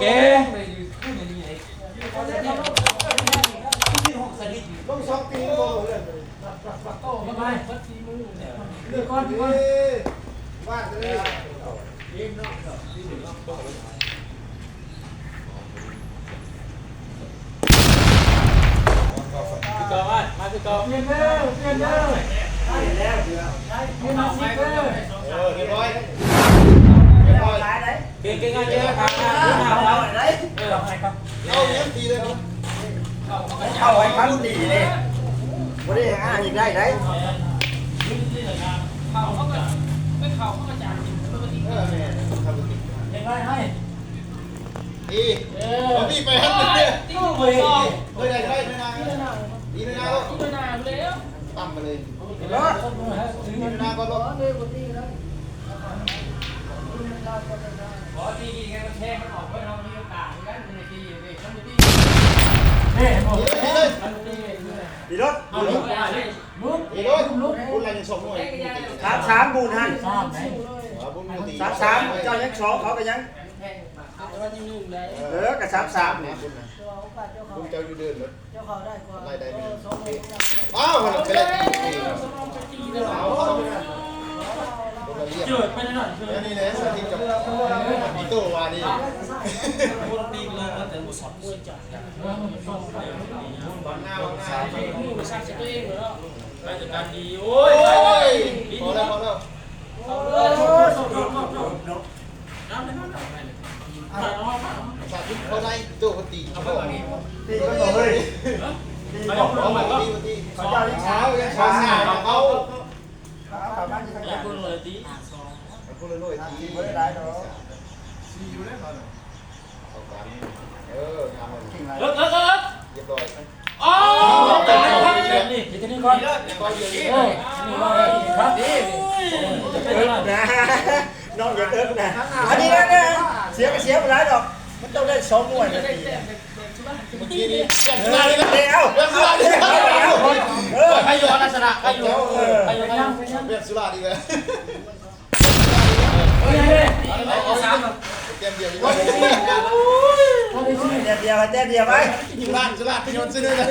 แก ต้องสองปีโอ้เลย มาไป เรื่องก้อนก้อนว่าเลย คือเก่ามามาคือเก่า เปลี่ยนเด้อเปลี่ยนเด้อได้แล้วเดี๋ยวเปลี่ยนมาสิเด้อเออเรียบร้อยเรียบร้อย เ ก่งเก่งงานเยอะครับเอาไว้เออให้ครับเอาเนี้ยตีเลยครับเอาไว้พันดีเลยบ่ได้อ่านอีกได้ได้เออเนี่ยทำติยังไงให้ดีเอาพี่ไปให้มันเนี่ยติ้วเลยได้ได้ไม่นานดีไม่นานแล้วตั้มมาเลยรถดีไม่นานก็รอขอที่กินกันแทงมันออกไปเรามีโอกาสกันในที่นี่มันมีที่เฮ้ยหมดเลยมันมี ดีรถเอาลูกได้ลูกดีด้วยลุกคุณอะไรยังส่งหน่วยสามสามบุญหันชอบไหมบุญมุตีสามสามเจ้ายังสองเขาก็ยังเออกับสามสามเนี่ยบุญเจ้าอยู่เดินรถเจ้าเขาได้กว่าไล่ได้ไหมสองโมงอ้าวมันเป็นอะไรเอา เรียบ เจิดไปหน่อย แล้วนี่เลยสาธิตกับพี่โตวานี่ คนดีเลยแต่บุษบมวยจัด บางหน้าบางหน้า ผู้ประชาชนตัวเองเหรอราชการดีโอ้ โอ้ ย ยพอแล้วพอแล้ว เอาเลยน้ำไม่น้ำน้ำไม่เลยน้ำน้ำ สาธิตเขาได้โตคนตีเขาบอก ตีก็บอกเฮ้ยตี ไม่ บอก เอา เขา ไม่ บอก เอา ตีตีเขาเจ้าเช้ายังเช้าหน้าเขา เขาเขาบ้านที่ทำ ไม่ งาน พูดเลยตี คนละหน่วยตีตีไม่ได้ได้หรอกเออทำมันกิ่งไรเลิกเลิกเลิกเรียบร้อยอ๋อแต่ไม่ทำแบบนี้เดี๋ยวจะนี่ก่อนเออนี่ว่าครับดีเป็นเอิอะไรบนะน้องอย่าเอิบนะอันนี้นะเนี่ยเสียก็เสียไม่ได้หรอกมันต้องได้สองหน่วยนะตีเมื่อกี้นี้แจ้งสุราเลยนะเดี๋ยวแจ้งสุราดีนะเออใครอยู่อันชนะใครอยู่ใครอยู่ใครอยู่แจ้งสุราดีเลย เฮ้ยเฮ้ยเอาสาม เตรียมเดียวดีเดี๋ยวเดียวเดี๋ยวเดียวไปสุราสุราพี่นนท์ซื้อเลยนะ